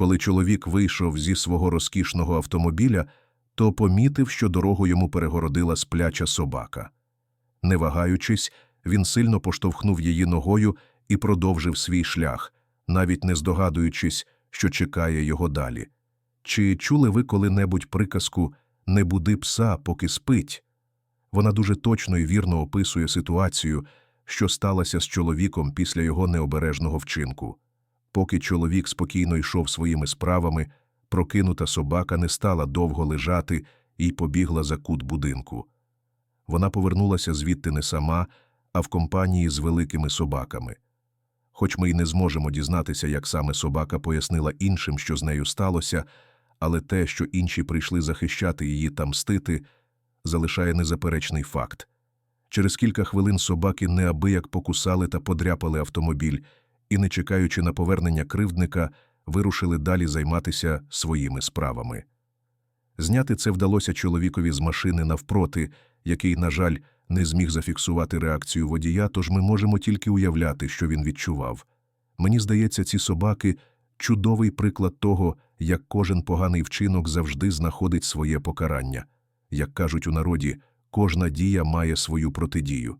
Коли чоловік вийшов зі свого розкішного автомобіля, то помітив, що дорогу йому перегородила спляча собака. Не вагаючись, він сильно поштовхнув її ногою і продовжив свій шлях, навіть не здогадуючись, що чекає його далі. Чи чули ви коли-небудь приказку «не буди пса, поки спить»? Вона дуже точно і вірно описує ситуацію, що сталося з чоловіком після його необережного вчинку. Поки чоловік спокійно йшов своїми справами, прокинута собака не стала довго лежати і побігла за кут будинку. Вона повернулася звідти не сама, а в компанії з великими собаками. Хоч ми й не зможемо дізнатися, як саме собака пояснила іншим, що з нею сталося, але те, що інші прийшли захищати її та мстити, залишає незаперечний факт. Через кілька хвилин собаки неабияк покусали та подряпали автомобіль і, не чекаючи на повернення кривдника, вирушили далі займатися своїми справами. Зняти це вдалося чоловікові з машини навпроти, який, на жаль, не зміг зафіксувати реакцію водія, тож ми можемо тільки уявляти, що він відчував. Мені здається, ці собаки чудовий приклад того, як кожен поганий вчинок завжди знаходить своє покарання. Як кажуть у народі, кожна дія має свою протидію.